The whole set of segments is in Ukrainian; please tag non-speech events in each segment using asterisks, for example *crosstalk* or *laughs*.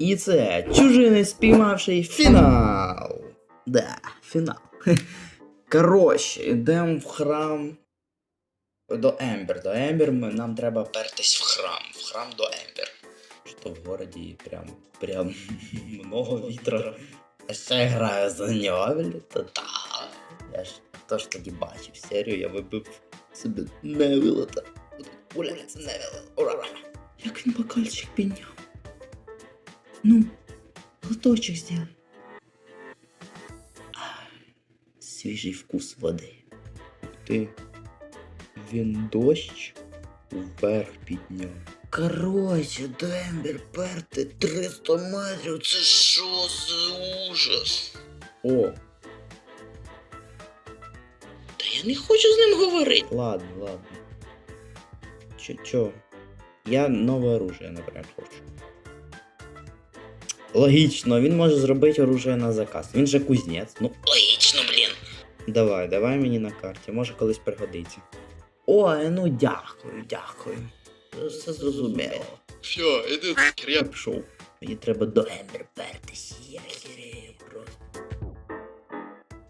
І це чужини спіймавший фінал. Да, фінал. *laughs* Коротше, йдемо в храм до Ембер. До Ембер нам треба пертись в храм. В храм до Ембер. Що в городі прям, прям *laughs* много вітра. А ще граю за нього, то та. Я ж хто ж тоді бачив серію, я вибив собі Невіла та Уляється Невіла. Ура! Як він бокальчик підняв. Ну, глоточок сделай. Свіжий вкус води. Ти. Він дощ вверх підняв. Короче, Дембер перти 300 метрів. Це що за ужас? О. Та я не хочу з ним говорити. Ладно, ладно. Чо, чо? Я нове оружие, наприклад, хочу. Логічно, він може зробити оружие на заказ. Він же кузнець. Ну, логічно, блін. Давай, давай мені на карті, може колись пригодиться. Ой, ну дякую, дякую. Все зрозуміло. Все, іди я пішов. Мені треба до Ембер пертись, я хірею просто.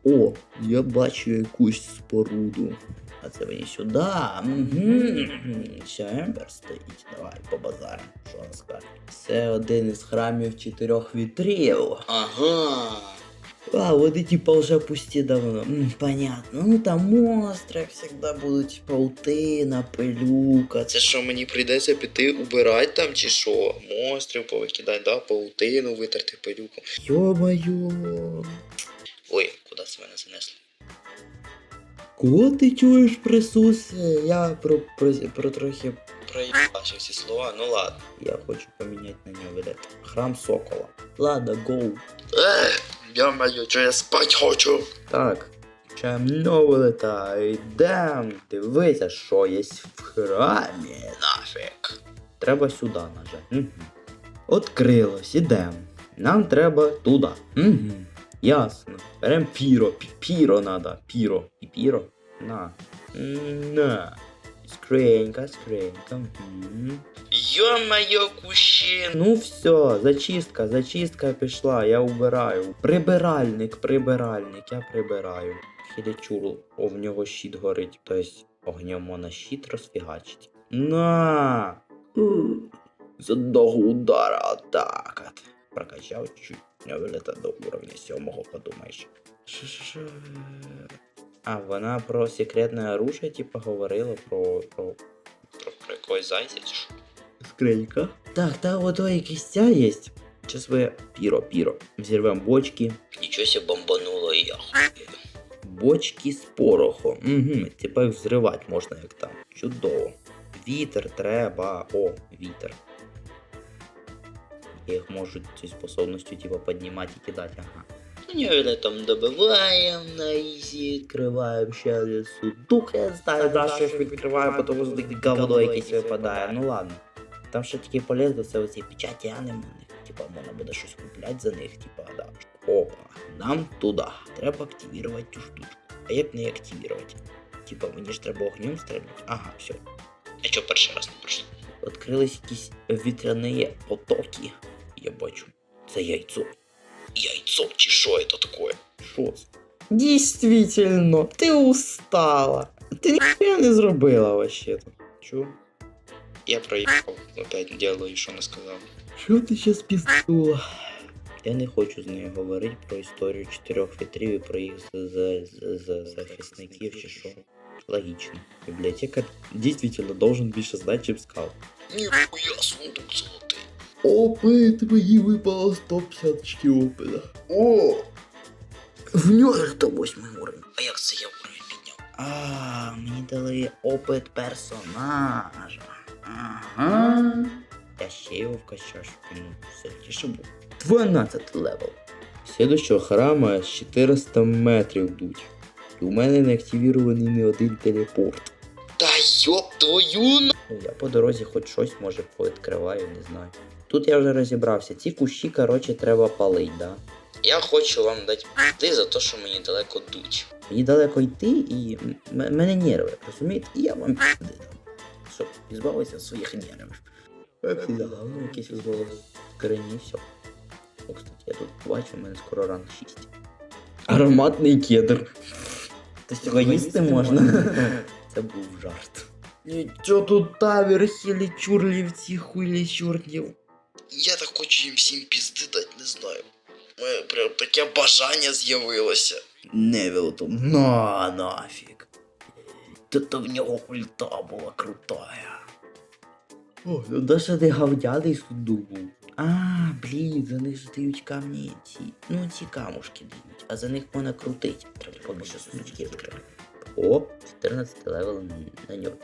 О, я бачу якусь споруду. А це мені сюди. Угу. Ще Ембер стоїть. Давай по базарам. Що розкаже? Це один із храмів чотирьох вітрів. Ага. А, вони типа вже пусті давно. М, понятно. Ну там монстри всегда будуть паутина, пилюка. Це що, мені прийдеться піти убирати там чи що? Монстрів повикидати, да? Паутину витерти пилюку. Йо-моє. Ой, куди це мене занесло? Кого ти чуєш присутствие? Я про, про, про трохи. Проїбавши всі слова, ну ладно. Я хочу поміняти на нього видати. Храм Сокола. Ладно, гоу. Ех, я маю, що я спать хочу. Так. Чемно вилета, йдем. Дивися, що є в храмі. Нафіг. Треба сюди нажати. Угу. Открилось, ідем. Нам треба туди. Угу. Ясно. Берем піро. Пі- Піро надо. Піро. І піро? На. На. Скринька, скринька. Йо-моє кущин. Ну все, зачистка, зачистка пішла, я убираю. Прибиральник, прибиральник, я прибираю. Хілячур, о, в нього щит горить, тобто огнем можна щит розфігачить. На! З одного удара атака. Прокачав чуть вилета до уровня сьомого, подумаєш. Що-що-що? А, вона про секретне оружие, типа, говорила про. про. Про, про якогось зайця чи що? Скринька. Так, та ото якийсь ця є. Сейчас ви піро, піро. Взірвем бочки. Нічого себе бомбануло і я. Бочки з порохом. Угу, тепер їх взривати можна як там. Чудово. Вітер треба. О, вітер. Можу цією способністю, типа, піднімати і кидати, ага. Ну, не там добиваємо. на відкриваємо ще один сундук, я знаю, да, що їх відкриваю, тому що таке говно якесь випадає. Ну ладно. Там ще таке полезно, це оці печаті анемони. Типа можна буде щось купляти за них, типа, да. Опа, нам туди. Треба активувати цю штучку. А як не активувати? Типа мені ж треба огнем стріляти. Ага, все. А чого перший раз не пройшло? Відкрились якісь вітряні потоки. Я бачу. Це яйцо. Яйцо чи що це таке? Що це? Дійсно, ти устала. Ти ніхуя не зробила вообще-то. Чо? Я проїхав, опять делаю, що не сказав. Що ти щас піздула? Я не хочу з нею говорити про історію чотирьох вітрів і про їх з- з- з- з- захисників чи що. Логічно. Бібліотекар дійсно должен більше знати, чим скал. Ніхуя сундук золотий. Опит твої випало 150 очки опита. О! В нього 108 уровень. А як це я уровень підняв? А, мені дали опит персонажа. Ага. Я ще його вкачав, щоб він сильніше був. 12 левел. Слідущого храма 400 метрів йдуть. І у мене не активірований ні один телепорт. Та йоп твою на... Ну, я по дорозі хоч щось може повідкриваю, не знаю. Тут я вже розібрався. Ці кущі, коротше, треба палить, да? Я хочу вам дати пи за те, що мені далеко дуть. Мені далеко йти і м- мене нерви, розумієте? І я вам пізди дам. Щоб збавитися від своїх нервів. Ефіга, ну якесь з голови. Корені, все. О, кстати, я тут бачу, у мене скоро ранг 6. Ароматний кедр. Та цього їсти можна. Це був жарт. Нічого тут тавер, хілі чурлів, ці хуйлі чорнів. Я так хочу їм всім пізди дати, не знаю. Мене прям таке бажання з'явилося. Невілтон, на нафіг. Та-то в нього ульта була крутая. О, ну даже де гавдяний суду був. А, блін, за них ж дають камні ці. Ну, ці камушки дають, а за них можна крутить. Треба що сундучки відкрити. О, 14 левел на нього.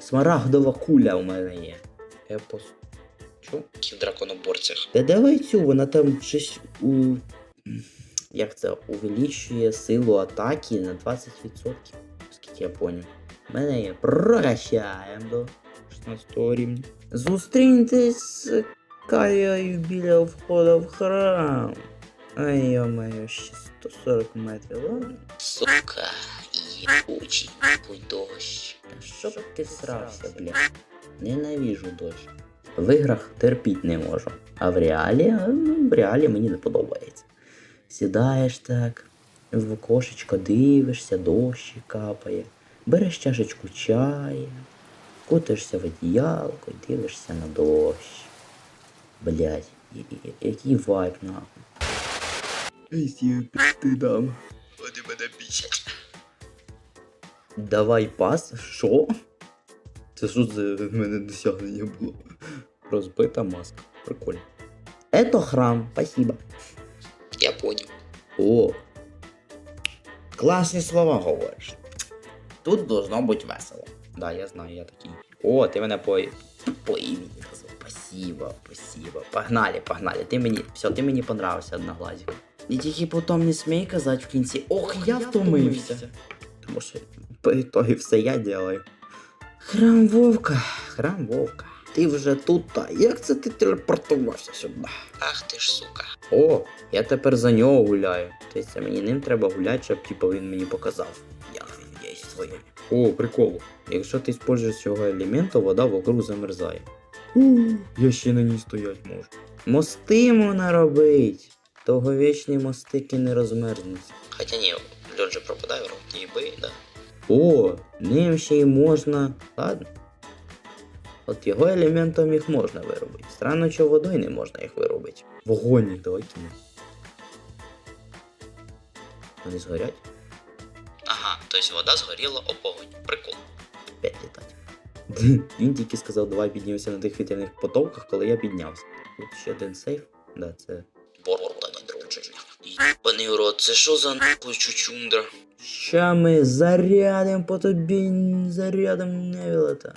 Смарагдова куля у мене є. Епос. Чо? В драконоборцях. Та давай цю, вона там щось у. Як це? Увеличує силу атаки на 20%. Скільки я поняв. У мене є прощаємо до 16 рівня. Зустріньтесь з Каєю біля входу в храм. Ай, йо-моє, ще 140 метрів, ладно? Сука, єбучий дощ. Та що б ти срався, бля? Ненавіжу дощ. В іграх терпіть не можу. А в реалі, ну, в реалі мені не подобається. Сідаєш так, в окошечко дивишся, дощ капає, береш чашечку чаю, кутаєшся в одіялко і дивишся на дощ. Блять, який вайб нахуй. Ей, ти дам. Вони мене бісять. Давай пас? Що? Це що за в мене досягнення було? Розбита маска. Прикольно. Это храм, спасибо. Я поняв. О. Класні слова говориш. Тут должно бути весело. Да, я знаю, я такий. О, ти мене по, по імені назвав. Спасибо, спасибо. Погнали, погнали. Ти мені. Все, ти мені понравився одноглазик. І тільки потім не смій казати в кінці, ох, я втомився. Тому що по ітогі все я делаю. Храм Вовка, храм Вовка. Ти вже тут, та як це ти телепортувався сюди? Ах ти ж сука. О, я тепер за нього гуляю. Тобто мені ним треба гуляти, щоб типу, він мені показав. Як він є своє. О, прикол. Якщо ти используєш цього елемента, вода вокруг замерзає. У, я ще на ній стоять можу. Мости можна робить. Довговічні мостики не розмерзнуться. Хоча ні, льот же пропадає, рот їби, да. О, ним ще й можна. Ладно. От його елементом їх можна виробити. Странно, що водою не можна їх виробити. Вогонь давай кинемо. Вони згорять? Ага, тобто вода згоріла об огонь. Прикол. Опять літать. Він тільки сказав, давай піднімемося на тих вітряних потоках, коли я піднявся. Тут ще один сейф. Да, це. Борта не друження. Паний урод, це що за нахуй чучундра? Ща ми зарядим по тобі, зарядим Невілета.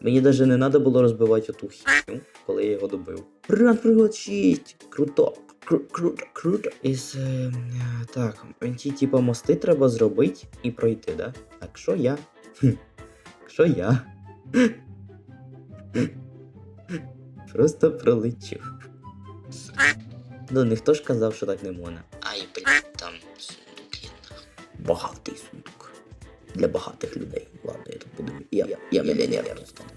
Мені навіть не треба було розбивати оту хіню, коли я його добив. Рад пригод 6! Круто! Кру- Круто, круто. Із. Е, е, так, ті типа мости треба зробити і пройти, да? Так що я? Що я? Просто пролетів. Ну ніхто ж казав, що так не можна. Ай, блядь, там. Багатий сундук. Для багатих людей. Ладно, я тут буду. Я, я, я мільйонер тут стану.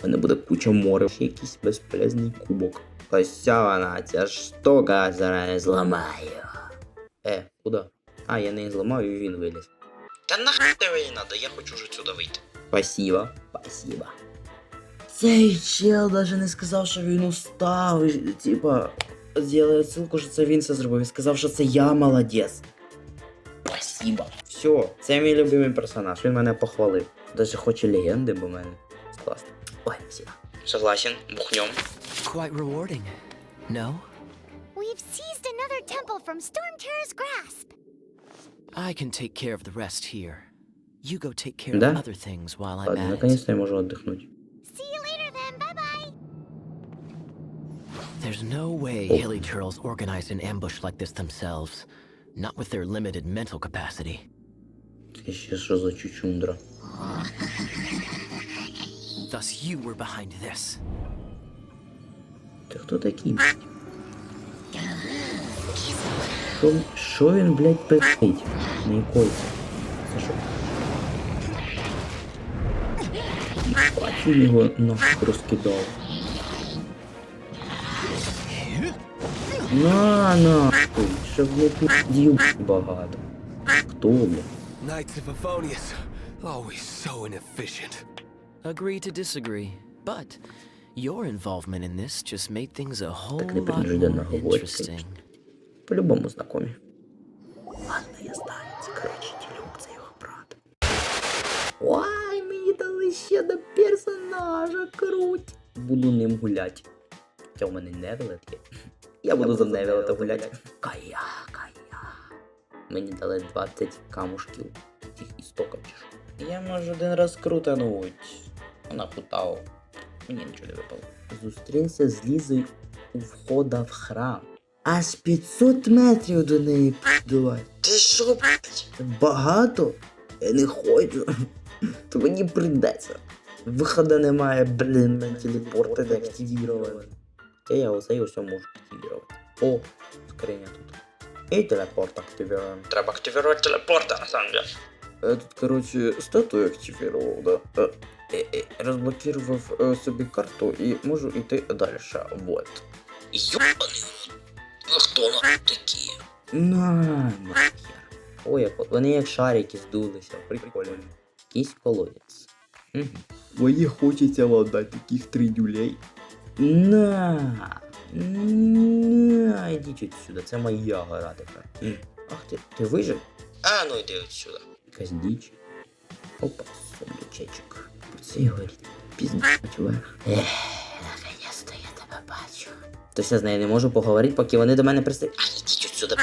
У мене буде куча море. Ще якийсь безполезний кубок. Ось ця вона, ця штука зараз зламаю. Е, куди? А, я не зламав і він виліз. Та нахуй тебе не надо, я хочу вже сюди вийти. Спасибо, спасибо. Цей чел даже не сказав, що він устав. Типа, зробив ссылку, що це він це зробив. Він сказав, що це я молодець. Спасибо. Все, це мій любимий персонаж. Він мене похвалив. Даже хоче легенди, бо мене класно. Ой, спасибо. Согласен, бухнем. Quite rewarding. No? We've seized another temple from Storm Terror's grasp. I can take care of the rest here. You go take care Да? of other things while I'm Ладно, at наконец-то я можу отдохнуть. See you later then. Bye bye. There's no way Oh. Hilly Turtles organized an ambush like this themselves. Not with their limited mental capacity. Це ще що за чучундра? Thus you were behind this. Ти хто такий? Що, що він, блядь, пиздить? На якої? Це що? Він його нахуй розкидав. На, нахуй, щоб не піздів багато. Хто, бля? Knights of Favonius, always so inefficient. Agree to disagree, but your involvement in this just made things a whole Так не lot принужденно more говорить, interesting. По-любому знакомі. Ладно, я знаю, це коротше тілюк, це його брат. Ой, мені дали ще до персонажа, круть. Буду ним гуляти. Хоча у мене невелет є. Я буду за невелета гуляти. Кая, кая. Мені дали 20 камушків. Цих істоків. Я можу один раз крутануть. Вона путав. Мені нічого не випало. Зустрінься з Лізою у входа в храм. Аж 500 метрів до неї давай. Ти що, блядь? Багато? Я не хочу. То мені прийдеться. Виходу немає, блін, на телепорти не активіровані. Та я оцей усе можу активірувати. О, скриня тут. І телепорт активіруємо. Треба активувати телепорт, на самом деле. Я тут, короче, статую активировал, да. Э, э, э, разблокировав э, собі карту і можу йти далі. Вот. Йобаний рот. А хто на такі? На, нахер. Ой, як, вони як шарики здулися, прикольно. Якийсь колодець. Угу. Мені хочеться вода таких три дюлей. На. На, ідіть от сюди, це моя гора тепер. Ах ти, ти вижив? А ну йди отсюда. Якась діч. Опа, сундучечок. Це горить. Піздать вверх. Ех, наконец-то я тебе бачу. То я з нею не можу поговорити, поки вони до мене пристають. А ідіть отсюда.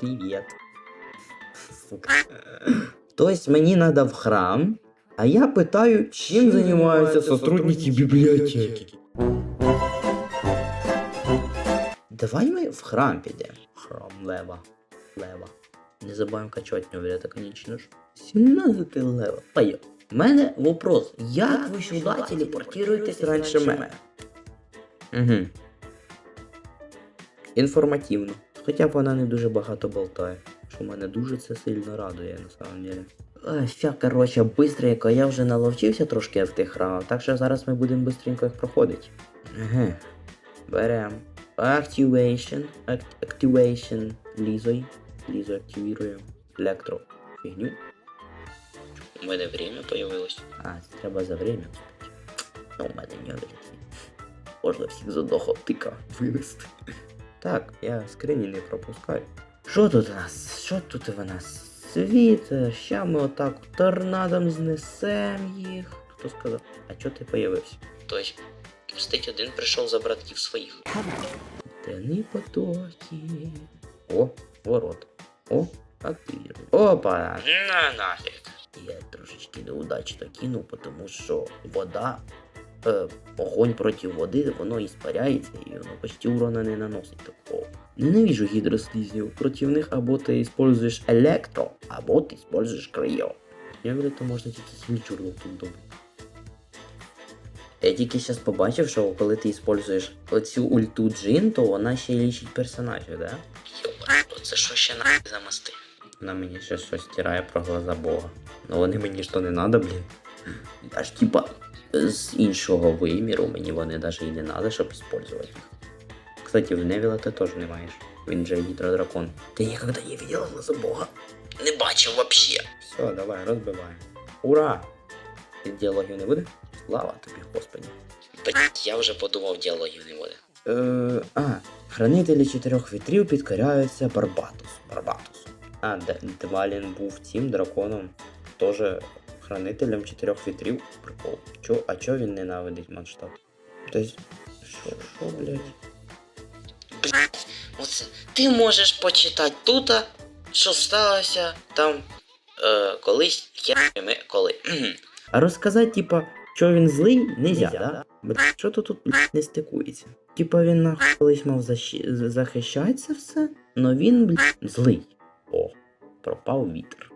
Привіт. Тобто мені треба в храм, а я питаю, чим займаються сотрудники бібліотеки. Давай ми в храм підемо. Храм лева. Лева. Не забуваємо качати нього, конечно ж. 17 лева. Пойдем. У мене вопрос. Як ви сюди телепортуєтесь раніше мене? Угу. Інформативно. Хоча б вона не дуже багато болтає. Що мене дуже це сильно радує, на самом деле. Ой, все, короче, быстренько, я вже наловчився трошки в тих храмах, так що зараз ми будемо быстренько їх проходити. Ага. Берем. Activation. Act activation. Лізой. Лізу активіруємо. Електро. Фігню. У мене время появилось. А, це треба за время. Ну, у мене не одразу. Можна всіх з одного тика винести. Так, я скрині не пропускаю. Що тут у нас? Що тут у нас? Світ, ща ми отак торнадом знесем їх. Хто сказав? А чого ти появився? Той. Мстить один прийшов за братків своїх. Тени потоки. О, ворот. О, активірую. Опа! На нафіг. Я трошечки неудачно кинув, тому що вода, е, огонь проти води, воно іспаряється і воно почти урона не наносить такого. Ненавижу гідрослизнів. Проти них або ти используєш електро, або ти используєш крийо. Я говорю, то можна тільки хімчурну тут добити. Я тільки зараз побачив, що коли ти используєш оцю ульту джин, то вона ще лічить персонажів, да? Йоба, то це що ще нахуй за мости? Вона мені ще щось стирає про глаза Бога. Ну вони мені що не надо, блін. Я ж типа з іншого виміру, мені вони навіть і не надо, щоб использовать їх. Кстати, в Невіла ти теж не маєш. Він же гідродракон. Ти ніколи не видела глаза Бога. Не бачив вообще. Все, давай, розбиваємо. Ура! Діалогів не буде? Слава тобі, господи. Блять, я вже подумав, діалогів не буде. Е, а, хранителі чотирьох вітрів підкоряються Барбатусу. Барбатусу. А, Д- Двалін був цим драконом, теж хранителем чотирьох вітрів. Прикол. Чо, а чо він ненавидить Манштаб? Тобто, що, що, блядь? Блять, оце ти можеш почитати тут, що сталося там е, колись, ми коли. А розказати, типа, що він злий, нельзя, да? Блядь, що то тут блядь, не стикується? Типа він нахуй колись мав защи... з- захищатися все, но він, блядь, злий. О, пропав вітер.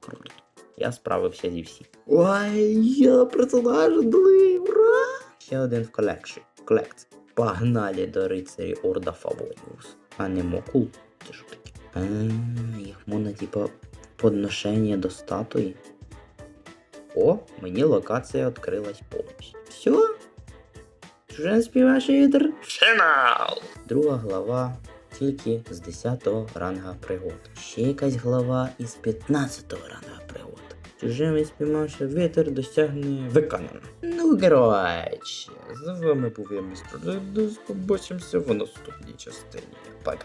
Круто. Я справився зі всім. Ой, я персонаж ура! Ще один в колекції. В колекції. Погнали до рицарі Орда Фавоніус. А не Мокул? Це що таке? А, їх можна, типа, подношення до статуї. О, мені локація відкрилась повністю. Все? Чуже співавший вітер. Фінал! Друга глава тільки з 10 ранга пригод. Ще якась глава із 15 ранга пригод. Чужими спіймавши вітер досягне виконано. Ну, коротше, з вами був я містер Дедус. Побачимося в наступній частині. Пока.